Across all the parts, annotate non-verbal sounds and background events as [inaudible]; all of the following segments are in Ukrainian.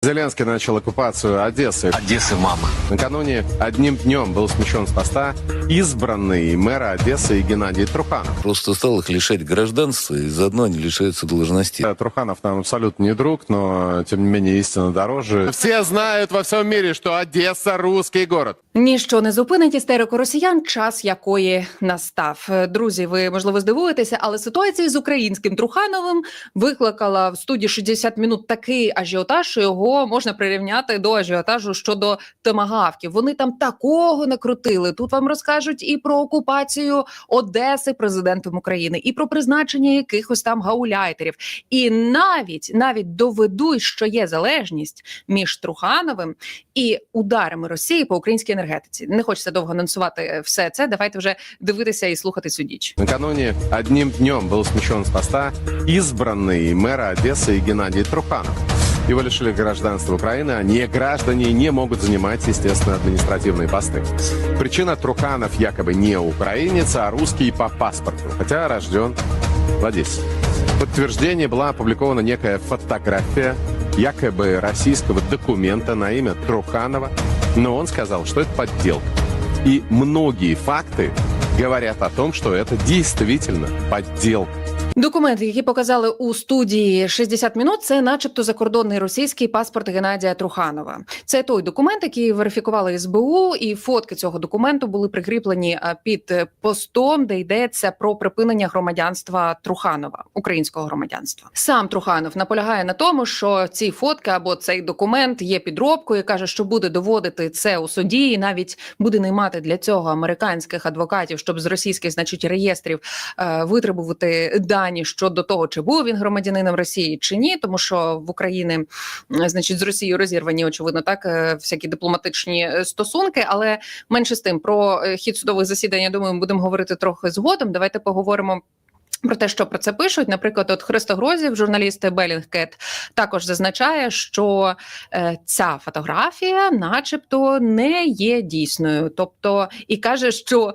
Зеленский начал оккупацию Одессы. Одессы мама. Накануне одним днем был смещен с поста избранный мэра Одессы Геннадий Труханов. Просто стал их лишать гражданства, и заодно они лишаются должностей. Э, Труханов нам абсолютно не друг, но тем не менее истина дороже. Все знают во всем мире, что Одесса русский город. Ніщо не зупинить істерику росіян, час якої настав. Е, Друзі, ви можливо здивуєтеся, але ситуація з українським Трухановим викликала в студії 60 минут такий ажіотаж, що його можна прирівняти до ажіотажу щодо томагавків. Вони там такого накрутили. Тут вам розкажуть і про окупацію Одеси президентом України, і про призначення якихось там гауляйтерів. І навіть навіть доведуть, що є залежність між Трухановим і ударами Росії по українській енергетиці. Не хочеться довго анонсувати все це. Давайте вже дивитися і слухати цю діч. Накануне одним днем был смещен с поста избранный мэра Одессы Геннадий Труханов. Его лишили гражданства Украины, а не граждане не могут занимать, естественно, административные посты. Причина Труханов якобы не украинец, а русский по паспорту, хотя рожден в Одессе. В подтверждение была опубликована некая фотография якобы российского документа на имя Труханова, но он сказал, что это подделка. И многие факты говорят о том, что это действительно подделка. Документи, які показали у студії 60 минут, це, начебто, закордонний російський паспорт Геннадія Труханова. Це той документ, який верифікували СБУ, і фотки цього документу були прикріплені а, під е, постом, де йдеться про припинення громадянства Труханова, українського громадянства. Сам Труханов наполягає на тому, що ці фотки або цей документ є підробкою. каже, що буде доводити це у суді, і навіть буде наймати для цього американських адвокатів, щоб з російських, значить, реєстрів е, витребувати дані щодо того, чи був він громадянином Росії чи ні, тому що в Україні, значить, з Росією розірвані, очевидно, так е, всякі дипломатичні е, стосунки. Але менше з тим про е, хід судових засідань, я думаю, ми будемо говорити трохи згодом. Давайте поговоримо. Про те, що про це пишуть, наприклад, от Христо Грозів, журналіст Белінгкет, також зазначає, що е, ця фотографія, начебто, не є дійсною. Тобто, і каже, що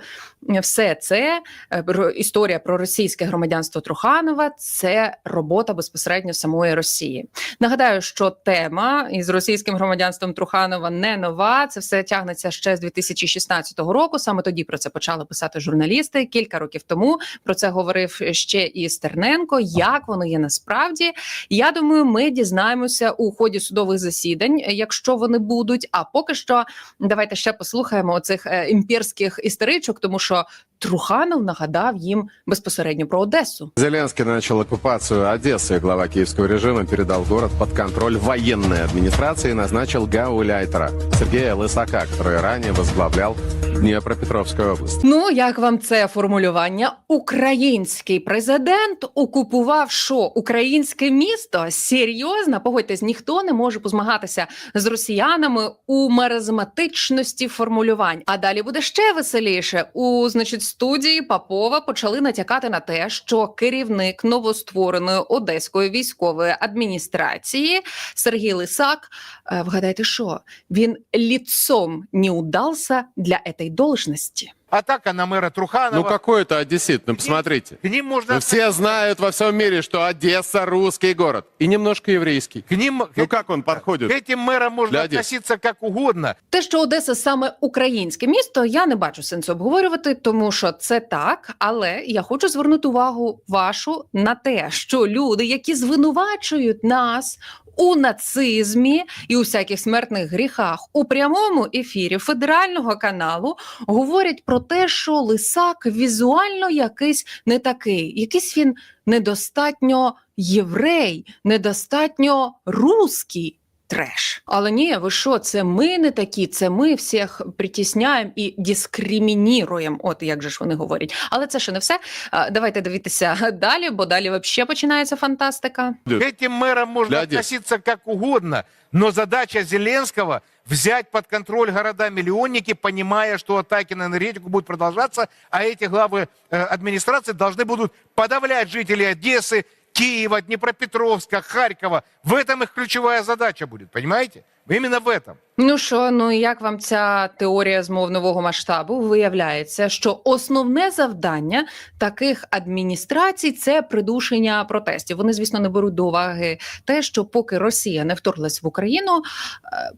все це е, історія про російське громадянство Труханова це робота безпосередньо самої Росії. Нагадаю, що тема із російським громадянством Труханова не нова. Це все тягнеться ще з 2016 року. Саме тоді про це почали писати журналісти. Кілька років тому про це говорив ще і Стерненко. Як воно є насправді? Я думаю, ми дізнаємося у ході судових засідань, якщо вони будуть. А поки що давайте ще послухаємо оцих е, імперських істеричок, тому що Труханов нагадав їм безпосередньо про Одесу. Зеленский начал оккупацию Одессы. Глава киевского режима передал город под контроль военной администрации и назначил гауляйтера Сергея Лысака, который ранее возглавлял Днепропетровскую область. Ну як вам це формулювання? Український президент окупував що? Українське місто? Серйозно? Погодьтесь, ніхто не може позмагатися з росіянами у маразматичності формулювань. А далі буде ще веселіше. У значить студії Попова почали натякати на те, що керівник новоствореної одеської військової адміністрації Сергій Лисак, е, вгадайте, що він ліцом не удався для этой должности Атака на мэра Труханова. Ну какой это одессит? Ну посмотрите. К ним можно... Ну, все знают во всем мире, что Одесса русский город. И немножко еврейский. К ним... Ну к, как он подходит? к этим мэрам можно Для Одессы. относиться как угодно. Те, що Одеса саме українське місто, я не бачу сенсу обговорювати, тому що це так. Але я хочу звернути увагу вашу на те, що люди, які звинувачують нас. У нацизмі і у всяких смертних гріхах у прямому ефірі федерального каналу говорять про те, що лисак візуально якийсь не такий, якийсь він недостатньо єврей, недостатньо руський треш. Але ні, ви що, це ми не такі, це ми всіх притісняємо і дискримініруємо. От як же ж вони говорять. Але це ще не все. А, Давайте дивитися далі, бо далі взагалі починається фантастика. К этим мэрам можно Для Одессы. относиться как угодно. Но задача Зеленского взять под контроль города-миллионники, понимая, что атаки на энергетику будут продолжаться, а эти главы э, администрации должны будут подавлять жителей Одессы, Киева, Днепропетровска, Харькова. В этом их ключевая задача будет, понимаете? Именно в этом. Ну що, ну і як вам ця теорія змов нового масштабу? Виявляється, що основне завдання таких адміністрацій це придушення протестів. Вони, звісно, не беруть до уваги те, що поки Росія не вторглась в Україну, е,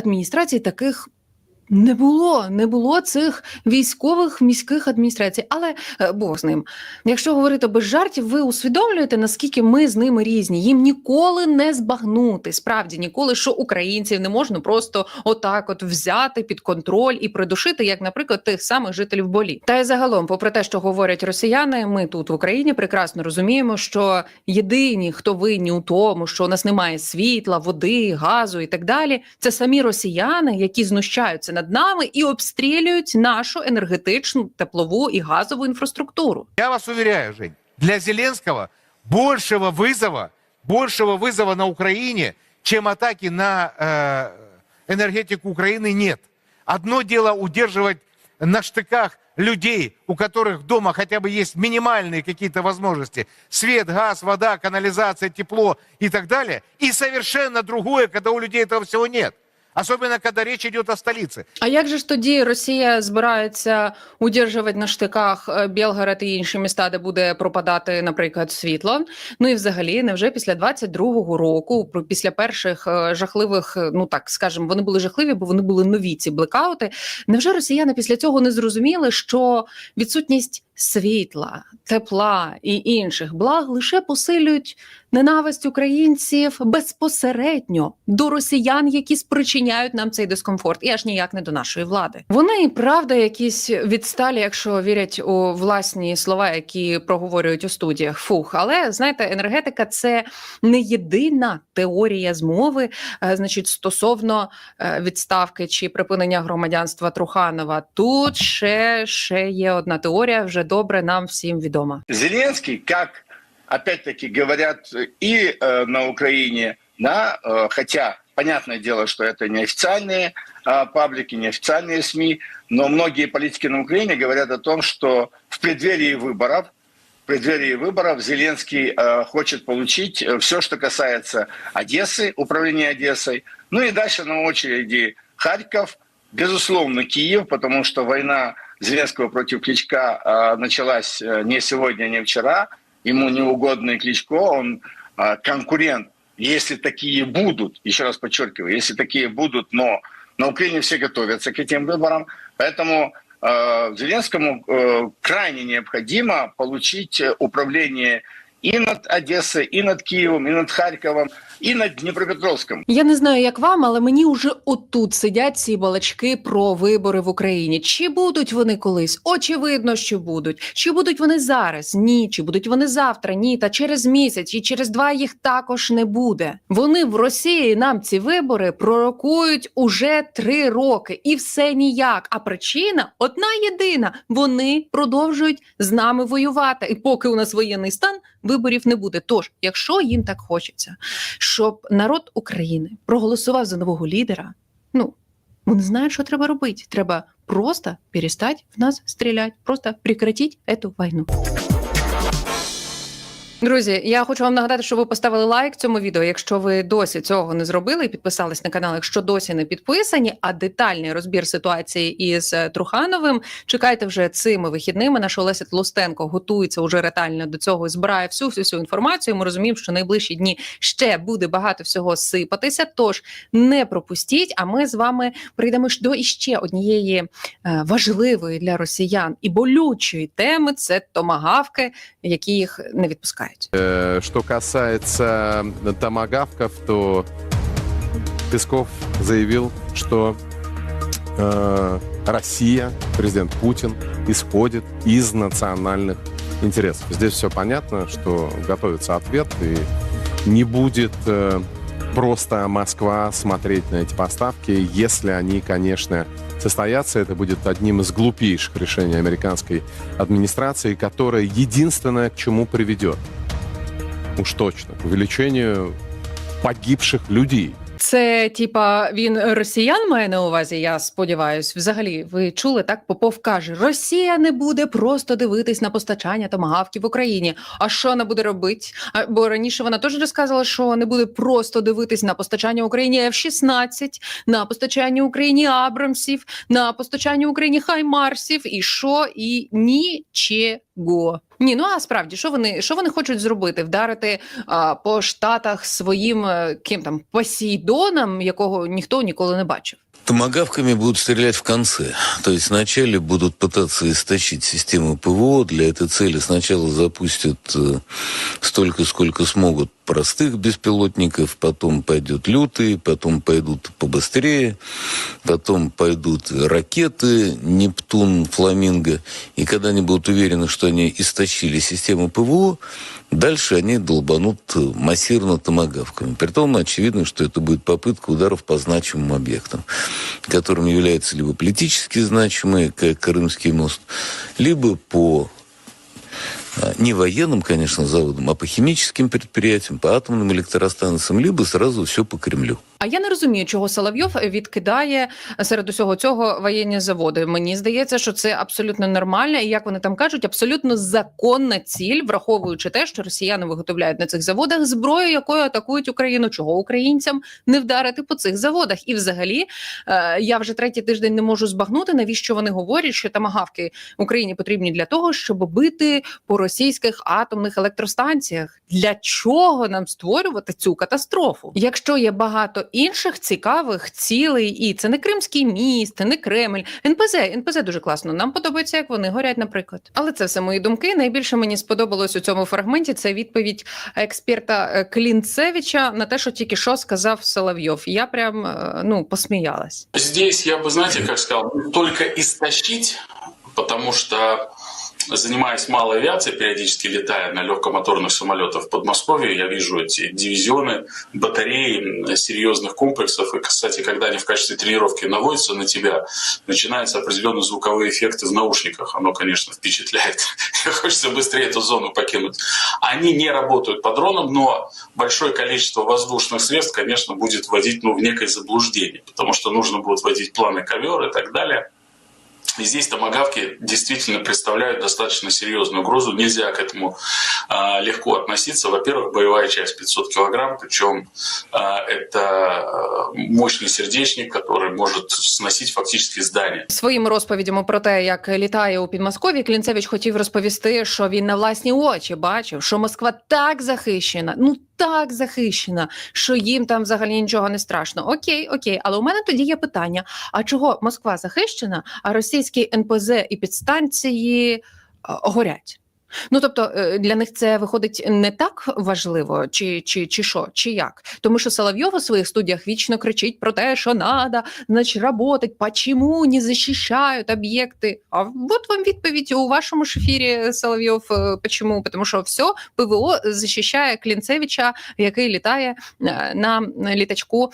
адміністрацій таких. Не було, не було цих військових міських адміністрацій, але е, Бог з ним. Якщо говорити без жартів, ви усвідомлюєте, наскільки ми з ними різні. Їм ніколи не збагнути. Справді ніколи, що українців не можна просто отак, от взяти під контроль і придушити, як, наприклад, тих самих жителів болі. Та й загалом, попри те, що говорять росіяни, ми тут в Україні прекрасно розуміємо, що єдині, хто винні у тому, що у нас немає світла, води, газу і так далі, це самі росіяни, які знущаються над нами і обстрілюють нашу енергетичну, теплову і газову інфраструктуру. Я вас уверяю, Жень, для Зеленского большего вызова, большего вызова на Украине, чем атаки на э, энергетику Украины, нет. Одно дело удерживать на штыках людей, у которых дома хотя бы есть минимальные какие-то возможности. Свет, газ, вода, канализация, тепло и так далее. И совершенно другое, когда у людей этого всего нет. Особенно, когда речь идет о столице. А як же ж тоді Росія збирається удержувати на штиках е, Білгород і інші міста, де буде пропадати, наприклад, світло? Ну і взагалі, невже після 22-го року, після перших е, жахливих, е, ну так скажемо, вони були жахливі, бо вони були нові ці блекаути. Невже росіяни після цього не зрозуміли, що відсутність світла, тепла і інших благ лише посилюють ненависть українців безпосередньо до росіян, які спричиняють нам цей дискомфорт, і аж ніяк не до нашої влади. Вони і правда якісь відсталі, якщо вірять у власні слова, які проговорюють у студіях. Фух, але знаєте, енергетика це не єдина теорія змови, е, значить, стосовно е, відставки чи припинення громадянства Труханова. Тут ще, ще є одна теорія, вже добре нам всім відома. Зеленский, как опять-таки говорят и э, на Украине, да, э, хотя понятное дело, что это не официальные э, паблики, не официальные СМИ, но многие политики на Украине говорят о том, что в преддверии выборов, преддверии выборов Зеленский э, хочет получить все, что касается Одессы, управления Одессой, ну и дальше на очереди Харьков, безусловно, Киев, потому что война Зеленского против Кличка э, началась э, не сегодня, не вчера. Ему неугодный Кличко, он э, конкурент, если такие будут, еще раз подчеркиваю, если такие будут, но на Украине все готовятся к этим выборам, поэтому э, Зеленскому э, крайне необходимо получить управление и над Одессой, и над Киевом, и над Харьковом, и над Днепропетровском. Я не знаю, як вам, але мені уже отут сидять ці балачки про вибори в Україні. Чи будуть вони колись? Очевидно, що будуть. Чи будуть вони зараз? Ні. Чи будуть вони завтра? Ні. Та через місяць і через два їх також не буде. Вони в Росії нам ці вибори пророкують уже три роки, і все ніяк. А причина одна єдина: вони продовжують з нами воювати. І поки у нас воєнний стан, виборів не буде. Тож, якщо їм так хочеться, щоб народ України проголосував за нового лідера. Ну вони знають, що треба робити. Треба просто перестати в нас стріляти, просто прекратити цю війну. Друзі, я хочу вам нагадати, що ви поставили лайк цьому відео. Якщо ви досі цього не зробили і підписались на канал, якщо досі не підписані, а детальний розбір ситуації із е, Трухановим чекайте вже цими вихідними. Наш Олеся Тлустенко готується уже ретельно до цього і збирає всю всю всю інформацію. Ми розуміємо, що найближчі дні ще буде багато всього сипатися. Тож не пропустіть. А ми з вами прийдемо до іще однієї е, важливої для росіян і болючої теми це томагавки, які їх не відпускають. Э, Что касается томагавков, то Песков заявил, что э, Россия, президент Путин, исходит из национальных интересов. Здесь все понятно, что готовится ответ, и не будет э, просто Москва смотреть на эти поставки, если они, конечно, состоятся. Это будет одним из глупейших решений американской администрации, которое единственное к чему приведет. Уж точно, к увеличению погибших людей. Це типа він росіян має на увазі. Я сподіваюсь. Взагалі, ви чули так? Попов каже: Росія не буде просто дивитись на постачання томагавків в Україні. А що вона буде робити? А, бо раніше вона теж розказувала, що не буде просто дивитись на постачання Україні F-16, на постачання Україні Абрамсів, на постачання Україні Хаймарсів, і що і нічого. Ні, ну а справді, що вони що вони хочуть зробити? Вдарити а, по штатах своїм е, ким там посійдоном, якого ніхто ніколи не бачив. Томагавками будут стрелять в конце. То есть вначале будут пытаться истощить систему ПВО. Для этой цели сначала запустят э, столько, сколько смогут простых беспилотников, потом пойдет лютые, потом пойдут побыстрее, потом пойдут ракеты Нептун, Фламинго. И когда они будут уверены, что они истощили систему ПВО, дальше они долбанут массированно томагавками. Притом очевидно, что это будет попытка ударов по значимым объектам, которыми являются либо политически значимые, как Крымский мост, либо по а, не военным, конечно, заводам, а по химическим предприятиям, по атомным электростанциям, либо сразу все по Кремлю. А я не розумію, чого Соловйов відкидає серед усього цього воєнні заводи. Мені здається, що це абсолютно нормально, і як вони там кажуть, абсолютно законна ціль, враховуючи те, що росіяни виготовляють на цих заводах зброю, якою атакують Україну. Чого українцям не вдарити по цих заводах? І, взагалі, е, я вже третій тиждень не можу збагнути, навіщо вони говорять, що тамагавки Україні потрібні для того, щоб бити по російських атомних електростанціях. Для чого нам створювати цю катастрофу? Якщо є багато інших цікавих цілей, і це не Кримський міст, не Кремль, НПЗ, НПЗ дуже класно. Нам подобається, як вони горять, наприклад. Але це все мої думки. Найбільше мені сподобалось у цьому фрагменті. Це відповідь експерта е, Клінцевича на те, що тільки що сказав Соловйов. Я прям е, ну посміялась. Здесь я бы, знаете, как сказал, только истощить, потому что занимаясь малой авиацией, периодически летая на легкомоторных самолетах в Подмосковье, я вижу эти дивизионы, батареи серьезных комплексов. И, кстати, когда они в качестве тренировки наводятся на тебя, начинаются определенные звуковые эффекты в наушниках. Оно, конечно, впечатляет. [laughs] Хочется быстрее эту зону покинуть. Они не работают по дронам, но большое количество воздушных средств, конечно, будет вводить ну, в некое заблуждение, потому что нужно будет вводить планы ковер и так далее. И здесь томогавки действительно представляют достаточно серьезную угрозу. Нельзя к этому э, легко относиться. Во-первых, боевая часть 500 килограмм, причем э, это мощный сердечник, который может сносить фактически здание. Своїми розповідями про те, як літає у Підмосков'ї, Клінцевич хотів розповісти, що він на власні очі бачив, що Москва так захищена, ну так захищена, що їм там взагалі нічого не страшно. Окей, окей, але у мене тоді є питання: а чого Москва захищена, а російські НПЗ і підстанції е, горять? Ну тобто е, для них це виходить не так важливо, чи, чи, чи що, чи як? Тому що Соловйов у своїх студіях вічно кричить про те, що надо, значить, работать, почему не захищають об'єкти. А от вам відповідь у вашому ж ефірі Соловйов. е, Почему? Тому що все ПВО захищає Клінцевича, який літає е, на літачку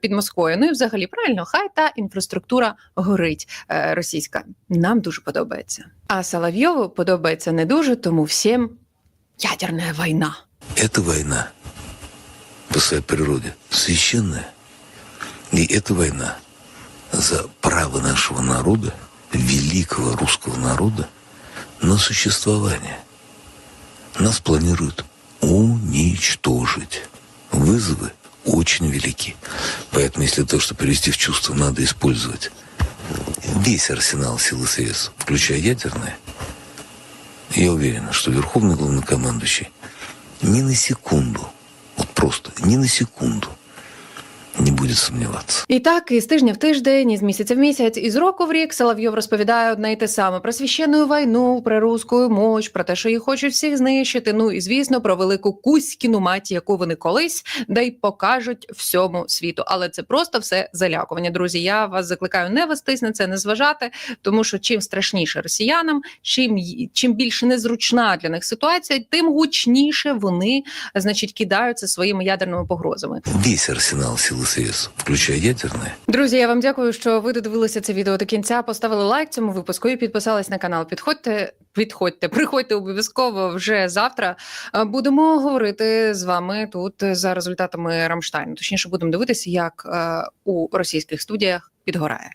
під Москвою. Ну і взагалі правильно, хай та інфраструктура горить російська. Нам дуже подобається. А Соловйову подобається не дуже, тому всім ядерна війна. Это война по своей природе священная. И это война за право нашего народа, великого русского народа, на существование. Нас планируют уничтожить. Вызовы очень велики. Поэтому, если то, что привести в чувство, надо использовать весь арсенал сил и средств, включая ядерное, я уверен, что Верховный Главнокомандующий ни на секунду, вот просто ни на секунду не будет сомневаться. І так, із тижня в тиждень, із місяця в місяць, із року в рік Соловйов розповідає одне й те саме про священну війну, про русську мощь, про те, що їх хочуть всіх знищити. Ну і звісно, про велику Кузькіну маті, яку вони колись да й покажуть всьому світу. Але це просто все залякування. Друзі, я вас закликаю не вестись на це, не зважати, тому що чим страшніше росіянам, чим чим більше незручна для них ситуація, тим гучніше вони, значить, кидаються своїми ядерними погрозами. Весь арсенал сил и с ЕС, включая ядерные. Друзі, я вам дякую, що ви додивилися це відео до кінця. Поставили лайк цьому випуску і підписались на канал. Підходьте, підходьте, приходьте обов'язково вже завтра. Е, Будемо говорити з вами тут за результатами Рамштайну. Точніше, будемо дивитися, як е, у російських студіях підгорає.